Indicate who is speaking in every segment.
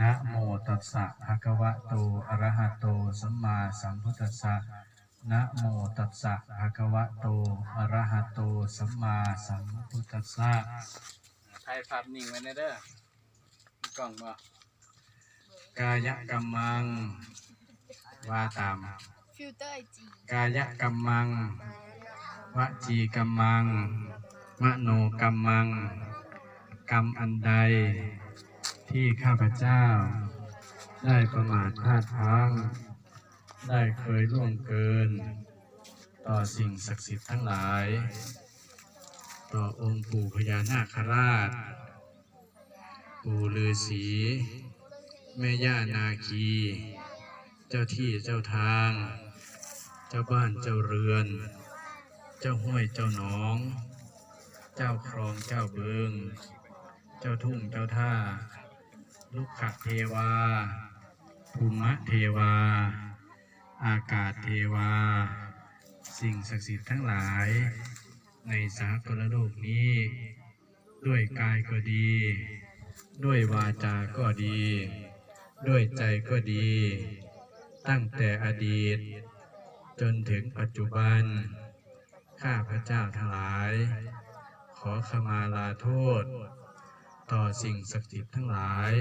Speaker 1: นะโมตัสสะภะคะวะโต อะระหะโต สัมมาสัมพุทธัสสะ นะโมตัสสะภะคะวะโต อะระหะโต สัมมาสัมพุทธัสสะ
Speaker 2: ถ่ายภาพนิ่งไว้ในเด้อมีกล้องบ่
Speaker 1: กายกรรมัง ว่าตาม
Speaker 3: ฟิลเตอร์ไอจี
Speaker 1: กายกรรมัง วจีกรรมัง มโนกรรมัง กรรมอันใด ที่ข้าพเจ้า ได้ประมาทพลาดพลั้ง ได้เคยล่วงเกิน ต่อสิ่งศักดิ์สิทธิ์ทั้งหลาย ต่อองค์ปู่พญานาคราช ปู่ฤาษีแม่ย่านาคี เจ้าที่เจ้าทาง เจ้าบ้านเจ้าเรือน เจ้าห้วยเจ้าหนอง เจ้าคลองเจ้าเบิงเจ้าทุ่งเจ้าท่า ลุกขเทวาภูมะเทวา อากาศเทวา สิ่งศักดิ์สิทธิ์ทั้งหลาย ในสากลโลกนี้ ด้วยกายก็ดี ด้วยวาจาก็ดี ด้วยใจก็ดี ตั้งแต่อดีต จนถึงปัจจุบัน ข้าพระเจ้าทั้งหลาย ขอขมาลาโทษ ต่อสิ่งศักดิ์สิทธิ์ทั้งหลาย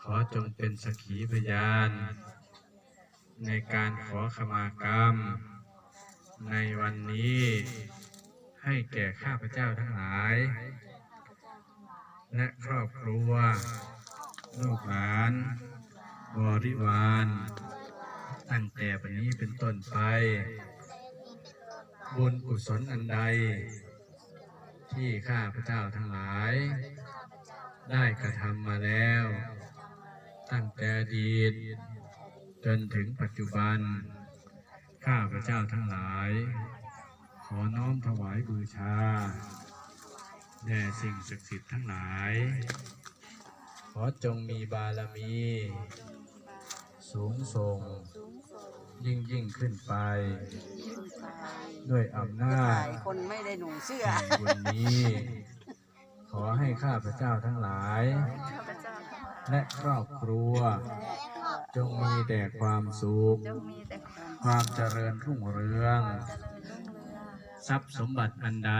Speaker 1: ขอจงเป็นสักขีพยาน ในการขอขมากรรม ในวันนี้ให้แก่ข้าพเจ้าทั้งหลาย และครอบครัว ลูกหลาน บริวาร ตั้งแต่บัดนี้เป็นต้นไป บุญกุศลอันใด ที่ข้าพเจ้าทั้งหลาย ได้กระทำมาแล้ว ตั้งแต่อดีต จนถึงปัจจุบัน ข้าพเจ้าทั้งหลาย ขอน้อมถวายบูชาแด่สิ่งศักดิ์สิทธิ์ทั้งหลาย ขอจงมีบารมี สูงส่ง ยิ่งยิ่งขึ้นไป ด้วยอำนาจ
Speaker 4: ถ่ายคนไม่ได้หนุ่งเสื้อ
Speaker 1: แห่งบุญนี้ ขอให้ข้าพเจ้าทั้งหลาย
Speaker 3: ข้าพเจ้าทั้งหลาย
Speaker 1: และครอบครัว จงมีแต่ความสุข
Speaker 3: จงมีแต่ความ
Speaker 1: ความเจริญรุ่งเรือง
Speaker 3: เจริญรุ่งเรือง
Speaker 1: ทรัพย์สมบัติอันใด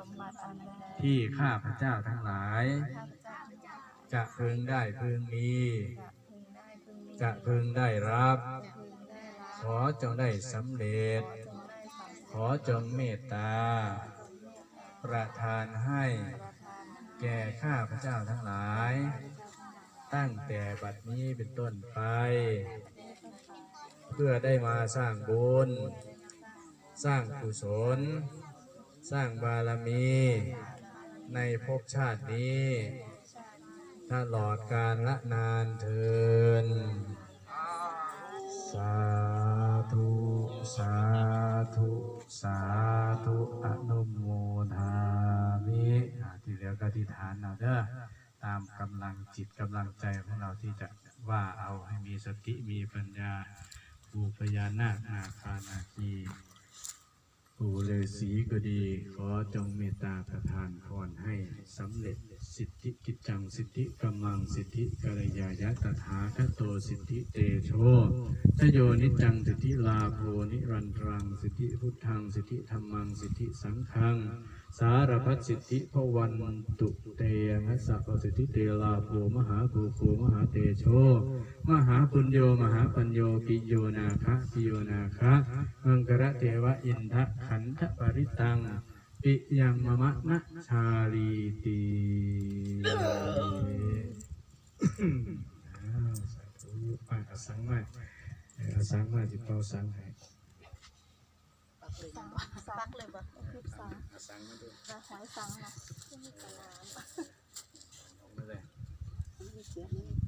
Speaker 3: สมบัติอันใด
Speaker 1: ที่ข้าพเจ้าทั้งหลาย จะพึงได้พึงมี จะพึงได้รับ ขอจงได้สำเร็จ ขอจงเมตตา ประทานให้แก่ข้าพระเจ้าทั้งหลาย ตั้งแต่บัดนี้เป็นต้นไป เพื่อได้มาสร้างบุญ สร้างกุศล สร้างบารมี ในภพชาตินี้ตลอดกาลละนานเทินสาธ สาธุ สาธุอนุโมทามิที่เหลือก็ที่ฐานเอาเด้อตามกำลังจิตกำลังใจของเราที่จะว่าเอาให้มีสติมีปัญญาบูพญานาคนาคานาคี ปู่ฤาษีก็ดี ขอจงเมตตาประทานพรให้สำเร็จสิทธิกิจจังสิทธิกำลังสิทธิกัลยายะตถาคตโตสิทธิเตโชชโยนิจจังสิทธิลาโภนิรันตรังสิทธิพุทธังสิทธิธรรมังสิทธิสังฆัง สารพัดสิทธิพวันตุเตนะสัพสิทธิเตลาโภมหาภูโคมหาเตโช มหาปุญโยมหาปัญโยปิโยนาคะปิโยนาคะมังกระเทวะอินทะขันธปริตัง ปิยังมะมะนะชาลีตีอ้าวสาธุอาสังมาอาสังมาจิเป่าสังให้
Speaker 3: ซักเลยปะคลิปสัง
Speaker 2: เอาสังมาดู
Speaker 3: จะหอยสังนะ
Speaker 2: เอามาเลย
Speaker 3: ก็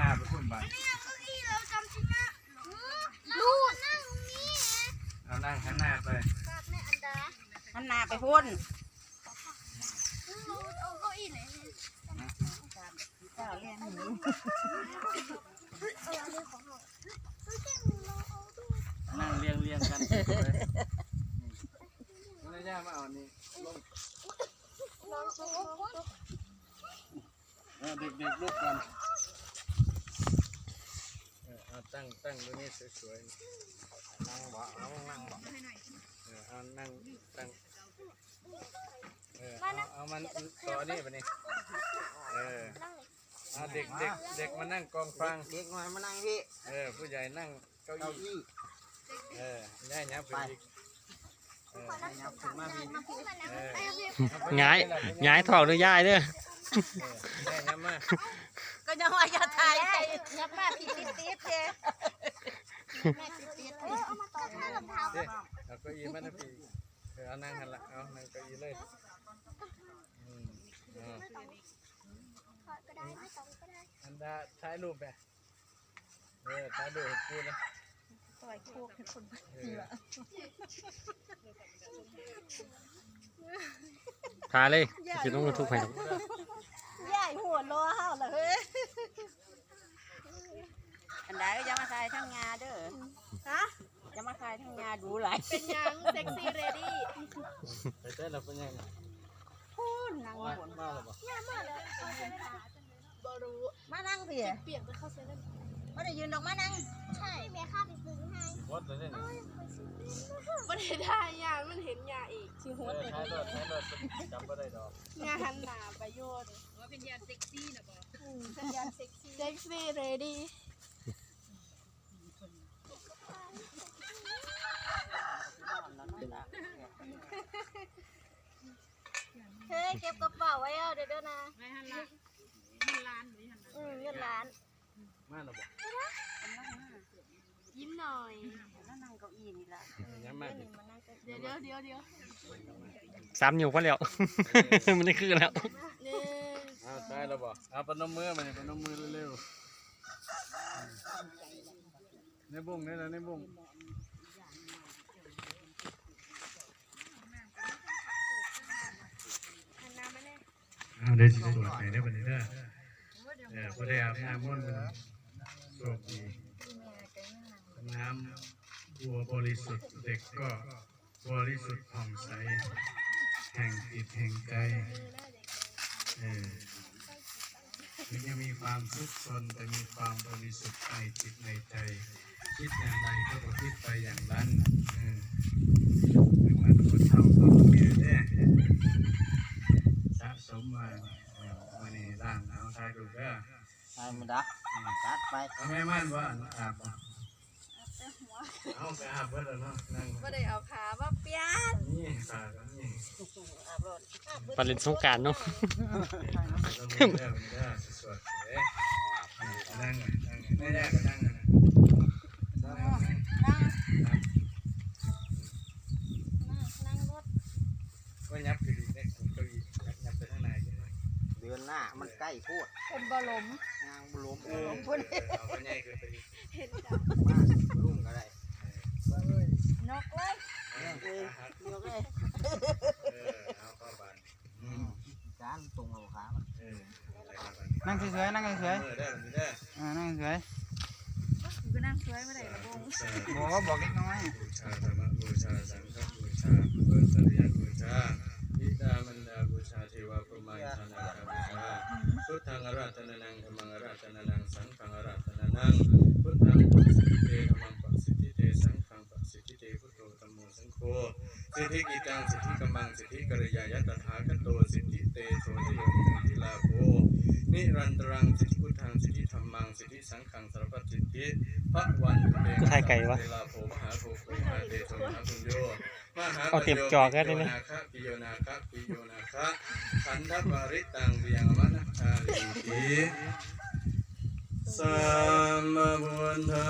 Speaker 3: นาไปพุ่นบ้านลูกนั่งตรงนี้
Speaker 5: เรานั่งข้างหน้า
Speaker 3: ไปนั่อันา
Speaker 5: งหน้าไปพุ่นางหนเจ้าเล่นงเลี้
Speaker 1: ยงเรียงเรียงกันไม่ได้มาเอานี่ล
Speaker 5: นี้
Speaker 1: เด็กๆลูกกัน ตั้งตั้งตรงนี้สวยๆนั่งบ่เอานั่งบ่เออเอานั่งตั้งเออเอาเอามันต่อนี่ไปนี่เออ
Speaker 5: นั่งเลย
Speaker 1: เอาเด็กเด็กเด็กมานั่งกองฟาง
Speaker 3: เด็กหน่อยมานั่งพี่
Speaker 1: เออผู้ใหญ่นั่งเก้า
Speaker 3: เก้า
Speaker 1: อี้
Speaker 3: อี้
Speaker 1: เออย่ายับไปอีกเออ
Speaker 3: ให้นับถึงมาพี่
Speaker 5: มาพูดกันนะ
Speaker 1: เออ
Speaker 5: ไปเอาเรียน
Speaker 6: ย้ายย้ายถอกหรือยายเด้อ
Speaker 1: เออย่ายับมา
Speaker 3: ก็ยังว่าจะถ่ายยับมาพี่ติดติดเจ
Speaker 5: เออเอามาต่อท่ารองเท้า
Speaker 1: เด้เอาเก้าอี้มานะพี่เออเอานั่งหันละเอานั่งเก้าอี้เลยอืมเอา
Speaker 5: ถอดก็ได้ไม่ต้องก็ได้
Speaker 1: อันดาถ่ายรูปไปเออถ่ายรูปให้กูนะ
Speaker 3: ต่อยโคกให้คน
Speaker 1: เออ
Speaker 6: พาเลยจะต้องทุกข์ไปหรอก
Speaker 3: ใหญ่หัวโลเฮาละเฮ้ยอันใดก็จะมาถ่ายทั้งงาเด้อฮะจะมาถ่ายทั้งงาดูหลาย
Speaker 5: เป็นยังเซ็กซี่เรดี้
Speaker 1: ไปเต้นเราเป็นยังไง
Speaker 3: พูนนั่ง
Speaker 1: มา
Speaker 3: บน
Speaker 1: มาแล้วบ่
Speaker 5: ง่ายมากเลยเอาเซเว่นบอรู้
Speaker 3: มานั่งพี่
Speaker 5: เปลี่ยนไปเข้าเซเว่น
Speaker 3: ไม่ได้ยืนดอกมานั่ง
Speaker 5: ใช่แม่ข้าไปซื้อให้
Speaker 1: วัดเลยเนี่ย
Speaker 5: ไม่ได้ได้ยามันเห็นยาอีกชิว
Speaker 1: เออถ่ายรถถ่ายรถจำไม่ได้ดอก
Speaker 5: งาหันหนาประโยชน์ว่าเป็นยาเซ็กซี่นะบอเป็นยาเซ็กซี่เซ็กซี่เรดี้เฮ้ยเก็บกระเป๋าไว้เอาเดี๋ยวเดี๋ยวนะไม่หันละเงินล้านหรือหันอืมเงินล้าน
Speaker 1: มาแล้วบ่
Speaker 5: ยิ้มหน่อย
Speaker 3: แล้วนั่งเก้าอี้นี่ละ
Speaker 1: ยังมาดิ
Speaker 5: เดี๋ยวเดี๋ยวเดี๋ยวเดี๋ยว
Speaker 6: สามนิ้วพอแล้ว มันได้คือแล้ว
Speaker 5: หนึ่ง
Speaker 1: เอาถ่ายแล้วบ่เอาปนมมือมาเนี่ยปนมมือเร็วๆในบุ้งนี่แหละในบุ้ง
Speaker 5: หันหน้ามาเลย
Speaker 6: เอาได้สิสวดไหนได้บันนี้เด้อเออพอได้อาบน้ำมนต์มัน โชคดีน้ำบัวบริสุทธิ์เด็กก็บริสุทธิ์ผ่องใส แห่งจิตแห่งใจเออถึงจะมีความทุกข์ทนแต่มีความบริสุทธิ์ในจิตในใจ คิดอย่างไรก็ประพฤติไปอย่างนั้นเออมันคนเท่าคนแก่เนี่ยสะสมมาวันนี้ร่างเอาทายดูเด้อ
Speaker 3: ใช่มาดักจัดไป
Speaker 6: เอาแม่ม่านว่าอาบบ่เอาไปอาบเพื่อนแล้วเนาะนั่ง
Speaker 5: ไม่ได้เอาขามาเปียน
Speaker 6: นี่ตากันนี่
Speaker 3: อาบรถ
Speaker 6: ปรินสงการเนาะ
Speaker 1: เราเด้อเด้อสวดๆเอ๊ะ
Speaker 6: นั่งนั่งไม่ได้ก็นั่งนะ
Speaker 1: นั่งนั่ง
Speaker 3: นั่ง
Speaker 5: นั่งรถ
Speaker 1: ก็ยับคือดีเนี่ยเก้าอี้ยับยับไปข้างในใช่ไหม
Speaker 3: เดือนหน้ามันใกล้พูด
Speaker 5: คนบอลม
Speaker 3: งางบล้ม
Speaker 1: เออ
Speaker 3: ล้มพุ่น
Speaker 1: เอาไปใหญ่ขึ้นไปอีก
Speaker 5: เห็นจ้ะ
Speaker 3: มาลุ่มก็ได้
Speaker 5: นกเลย
Speaker 3: เอ้ยเดี๋ยวเลย
Speaker 1: เออเอาเข้าบ้าน
Speaker 6: อืม
Speaker 3: จานตรงเอาขามัน
Speaker 1: เออ
Speaker 7: นั่งเฉยๆนั่งเฉย
Speaker 1: เออได้แบบนี้ได้
Speaker 7: ๆอ่านั่งเฉย
Speaker 5: ก็นั่งสวยไม่ได้ระบง
Speaker 7: ๆบอกว่าบอกเล็กน้อย
Speaker 1: บูชาธรรมบูชาสังฆบูชา สิทธิเตโชติโยมิทิลาโภนิรันตรังสิทธิพุทธังสิทธิธรรมังสิทธิสังฆังสารพัดสิทธิพระวันตุเต
Speaker 6: ใช่ไก่วะ
Speaker 1: เวลาโภมหาโภโคมหาเตโชมหาปุญโยมหา
Speaker 6: เอาเตรียมจอกันเลยนะ
Speaker 1: นาคะปิโยนาคะปิโยนาคะขันธปริตังเวียงมนะคาลิติ สัมมาบุญธา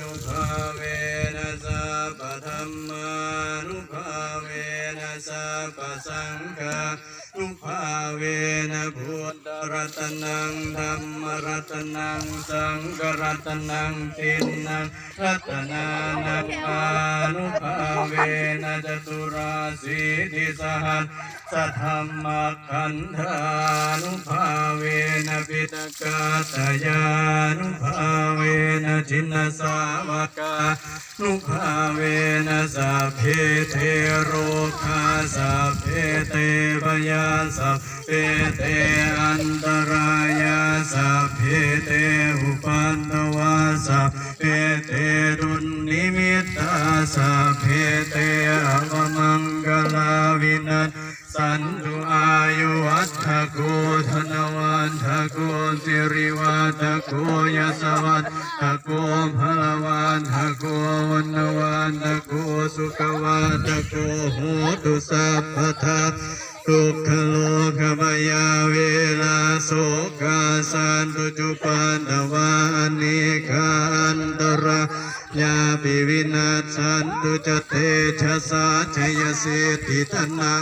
Speaker 1: นุภาเวนะสัพพธัมมานุภาเวนะสัพพสังฆานุภาเวนะพุทธรัตนังธรรมรัตนังสังฆรัตนังตินนังรัตนานังอานุภาเวนะจตุราสีทิสหัส สะธรรมคันธานุภาเวนะปิตกาตยานุภาเวนะจินสาวกานุภาเวนะสัพเพเทโรคาสัพเพเตพยาสัพเพเตอันตรายาสัพเพเตอุปันตวาสัพเพเตดุลนิมิตาสัพเพเตอวมังกลาวินัส สันตุอายุวัฏโกธนวันทโกสิริวัฏโกยสวัฏโกพลวันทโกวันวันทโกสุขวัฏโกโหตุสัพพทาทุกขโลกมายาเวลาโสกาสันตุจุปันตวานิกันตระยาปิวินาสันตุจเตชะสาชยสิทธิทนังลา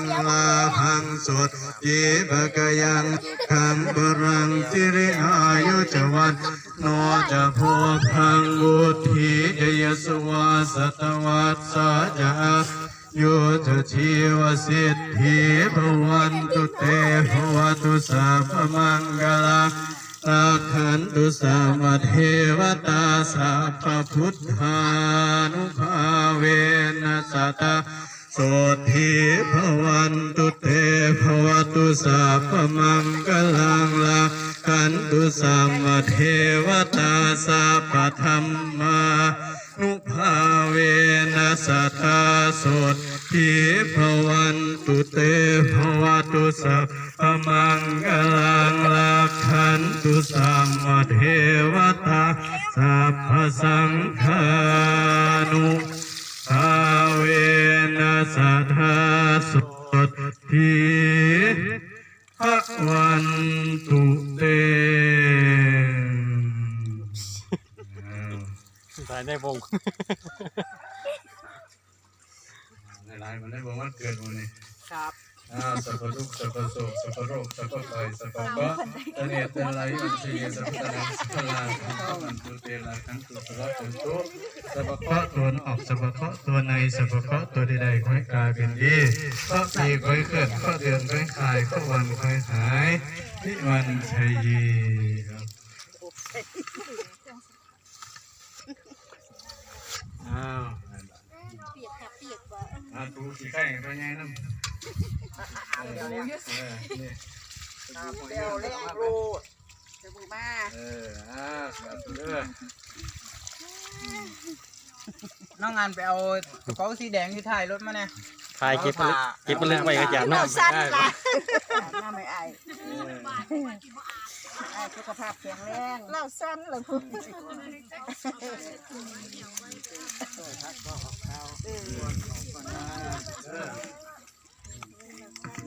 Speaker 1: วาสตวัสสะจาโยจชีวสิทธิภวันตุเตภวตุสัพมังกลังราคันตุสัมเทวตาสัพพุทธานุภาเวนัสตาโสทิภวันตุเตภวตุสัพมังกลังลาคันตุสัมเทวตาสัพพธรรมา นุภาเวนัสตตาสดทิภวันตุเตภวตุสัพพมังกลังลักขันตุสัมมเทวตาสัพพสังฆานุภาเวนัสตตาโสดทิภวันตุเต
Speaker 8: สายได้วง
Speaker 1: ในไลน์มันได้บอกว่าเกิดวันนี้
Speaker 3: ครับ
Speaker 1: อ่าสัพพทุกข์สัพพโศกสัพพโรคสัพพภัยสัพพะก็ตเนตอะไรมันเสียสัพพะนังสัพพะลาสัพพะมันตุเตลาขันตุสระตุตุสัพพะเคราะห์ตัวออกสัพพะเคราะห์ตัวในสัพพะเคราะห์ตัวใดๆค่อยกลายเป็นดีเคราะห์ปีค่อยเกิดเคราะห์เดือนค่อยคลายเคราะห์วันค่อยหายนิวันชัยยีครับ อ้าว
Speaker 5: เปียกค่ะเปียกบ่
Speaker 1: อาตูขี้ไก่ตัวใหญ่น้ำเออนี่
Speaker 3: เดี๋ยวเลี้ยงรูดจะบูมา
Speaker 1: เอออ่าสาธุเด้อ
Speaker 7: น้องงานไปเอากระเป๋าสีแดงที่ท้ายรถมาเนี่ย
Speaker 8: ถ่ายเก็บมันลึกเก็บมันลึกไว้กระจาบเนาะ
Speaker 3: สั้นละหน้าไม่อาย อายสุขภาพแข็งแรง
Speaker 5: เราสั้นเหรอคุณ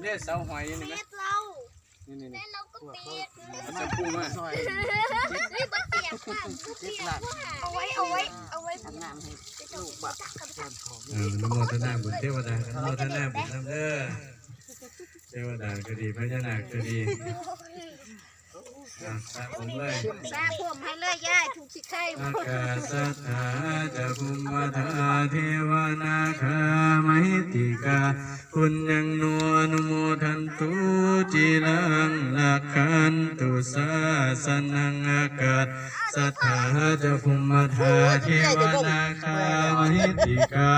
Speaker 1: เนี่ยเสาหอยนี่ไหม
Speaker 5: เปียกเรา
Speaker 1: นี่นี่
Speaker 5: เล่นเราก็เปียก
Speaker 1: เอามาปูมา
Speaker 5: นี่มันเปียกค่ะเปียกเอาไว้เอาไว้เอาไว้
Speaker 3: ทำงานให้ลูกบ่
Speaker 1: เออนุโมทนาบุญเทวดาอนุโมทนาบุญน้ำเด้อเทวดาก็ดีพญานาคก็ดี อะสาธุเลย
Speaker 5: สร้างผมให้เลยย่ายถูกสิไข่
Speaker 1: อากาสัทธาจะภุมมทาเทวนาคามหิติกาปุญญังโนอนุโมทันตุจิลังลักขันตุสาสนังอากาศสัทธาจะภุมมทาเทวนาคามหิติกา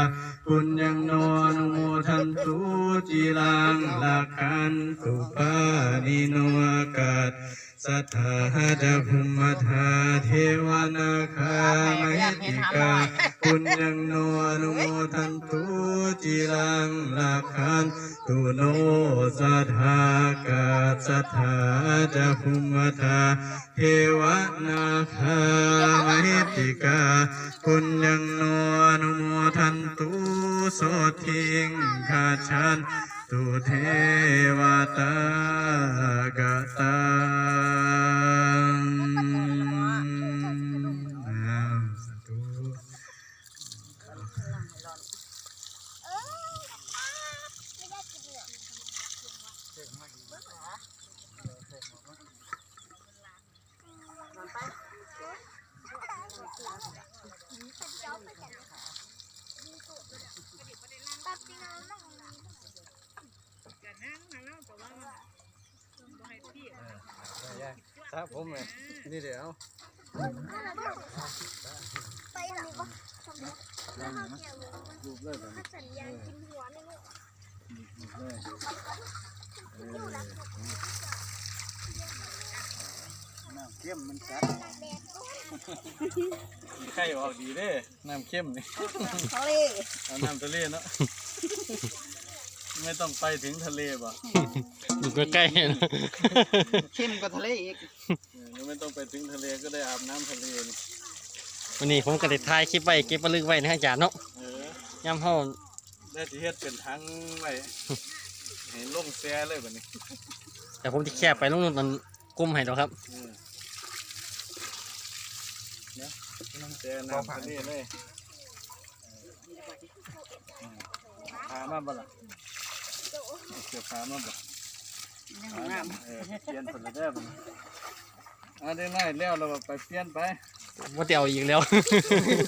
Speaker 1: ปุญญังโนอนุโมทันตุจิลังลักขันตุปานิโนอากาศ สัทธาจะภุมมทาเทวนาคามหิติกาปุญญังโนอนุโมทันตุจิรังลักขันตุโนสัทธากาสัทธาจะภุมมทาเทวนาคามหิติกาปุญญังโนอนุโมทันตุโสทิงคาชัน ตุเทวตากตาอ้าวสาธุ
Speaker 5: เตัดจริงนะน้อง
Speaker 1: ครับผมเลยนี่เดี๋ยว
Speaker 5: ไปหลังวะแล้วเขาเกี่ยวเลย
Speaker 1: รูปเลยแบบ
Speaker 5: ถ้าสัญญาณกินหัวนี่ลูก
Speaker 1: รูปเลย
Speaker 7: น้ำเข้มมันชัด
Speaker 5: แดดก็
Speaker 1: ไข่ออกดีเด้น้ำเข้มนี่
Speaker 3: ทะเล
Speaker 1: เอาน้ำทะเลเนาะ ไม่ต้องไปถึงทะเลป่ะ
Speaker 8: อยู่ใกล้ๆนะ
Speaker 7: เข้มกว่าทะเลอีก
Speaker 1: เออไม่ต้องไปถึงทะเลก็ได้อาบน้ำทะเลนี่
Speaker 8: วันนี้ผมก็ได้ถ่ายคลิปไว้เก็บมาลึกไว้นะอาจารย์เนาะ
Speaker 1: เออ
Speaker 8: ย่ำห้า
Speaker 1: ได้ที่เฮ็ดเป็นทั้งไว้เห็นลงแซ่เลยแบบนี้
Speaker 8: แต่ผมจะแคบไปลงนั้นกุ้มให้ดอกครับ
Speaker 1: เออเนี่ยลงแซ่น้ำทะเลเลยเออพามาบ่ล่ะ เกี่ยวพามาบ่
Speaker 3: งาม
Speaker 1: เออเปลี่ยนผลได้บ่อะได้ไล่แล้วเราไปเปลี่ยนไป
Speaker 8: ว่าจะเอาอีกแล้ว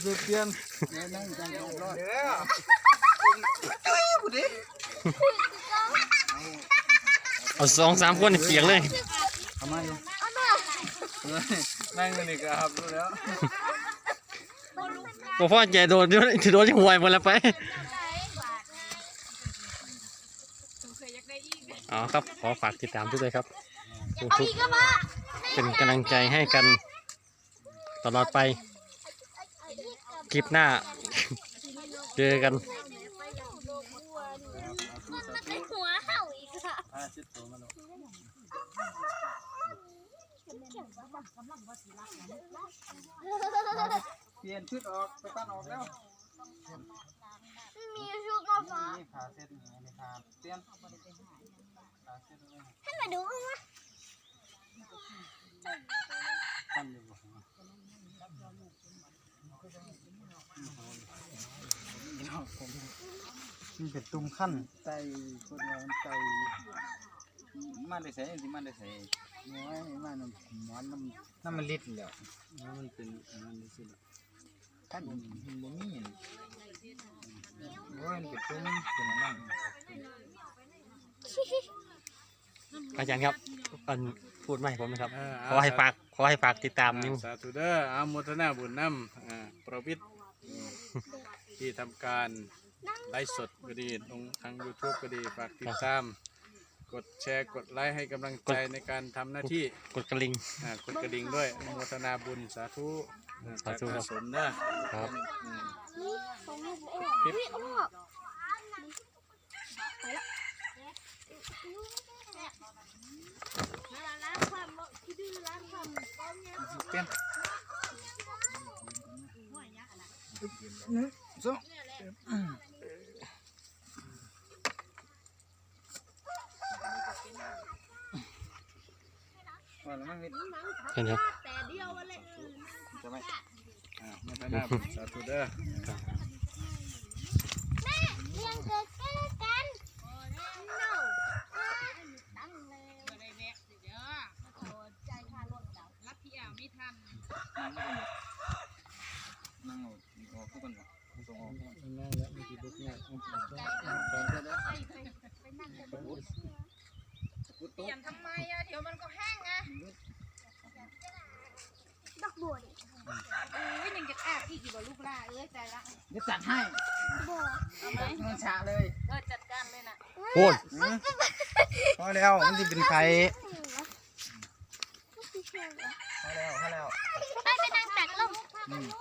Speaker 1: จะเปลี่ยน
Speaker 7: นั่งจังจังรอดเด้อเอ้ยบุดิ
Speaker 8: เอาสองสามคนนี่เปียกเลย
Speaker 7: ทำไมอยู่
Speaker 1: เออนั่งอยู่นี่ก็อาบรู้แล้ว
Speaker 8: ผมพ่อใจโดนโดนโดนที่หัวหมดแล้วไปอ๋อ ครับ ขอฝากติดตามทุกเลยครับทุก
Speaker 5: เอาอีกก็มา
Speaker 8: ๆเป็นกำลังใจให้กันตลอดไป คลิปหน้า เจอกัน
Speaker 5: มันเป็นหัวเห่าอีกอะ
Speaker 1: พาชิดตัวมันออก
Speaker 7: เปลี่ยนชุดออกไปตัดออกแล้ว
Speaker 5: ไม่มีชุดมาฟ้า
Speaker 7: นี่ขาเส้นนี่นี่ขาเปลี่ยนขาเส้นเลย
Speaker 5: ให้มาดูนะ
Speaker 7: ตั้งอยู่บ่มันเป็นตุ้มขั้นไตคนเรามันไตมาได้ใส่ที่มาได้ใส่น้อยมาน้ำหมอนน้ำน้ำมันลิดแล้ว
Speaker 1: มันเป็นอันนั้นนี่สิ
Speaker 7: ท่านมันบ่มีนี่โอ้ยมันเป็นตุ้มเป็นอันนั้น
Speaker 8: อาจารย์ครับอันพูดไม่ผมนะครับ
Speaker 1: เออ
Speaker 8: ขอให้ฝากขอให้ฝากติดตามนิ้ว
Speaker 1: สาธุเด้ออาโมทนาบุญนำอ่าประวิทย์ที่ทำการไลฟ์สดก็ดีลงทาง YouTube ก็ดีฝากติดตาม กดแชร์กดไลค์ให้กำลังใจในการทำหน้าที่
Speaker 8: กดกระลิง
Speaker 1: อ่ากดกระดิ่งด้วยอนุโมทนาบุญสาธุอ่า
Speaker 8: สาธุ
Speaker 1: จาก
Speaker 8: ครับ
Speaker 1: อาสมนะครับอืม
Speaker 5: นี่ของลูกเองนี่เอาออกไปละร้านความที่ดื้อร้านความก้อน เนี่ย
Speaker 7: เปลี่ยนสองว่าแล้วมันมี
Speaker 8: เห็นครับ
Speaker 5: แต่เดียวอะไร
Speaker 7: จะไหม
Speaker 1: อ่าอนุโมทนาบุญสาธุเด้อ
Speaker 5: เลี้ยงเกิดกันกันโน่ตั้งเลยใจคารถเจ้า
Speaker 3: รับพี่อ่าวไม่ทัน
Speaker 7: นั่งออกออกทุกคนบ่ส่งออกทุกคน
Speaker 1: นั่งแล้วมีกี่ลูกเนี่ย
Speaker 3: เปลี่ยนทำไมอะเดี๋ยวมันก็แห้งอะ
Speaker 5: ดอกบัวดิ
Speaker 3: เอ้ยยังจะแอบอีกอยู่บ่ลูกล่าเอ้ยใจละ
Speaker 7: เดี๋ยวจัดให้
Speaker 5: บัว
Speaker 7: มันฉะเลย
Speaker 3: เออจัดการเลยน่ะ
Speaker 8: โอ้ย
Speaker 7: พอแล้วมันจะเป็นไข่
Speaker 5: ไม่ใช่เหรอ
Speaker 7: พอแล้วพอแล้ว
Speaker 5: ไปไปนั่งแตกลม
Speaker 7: อืม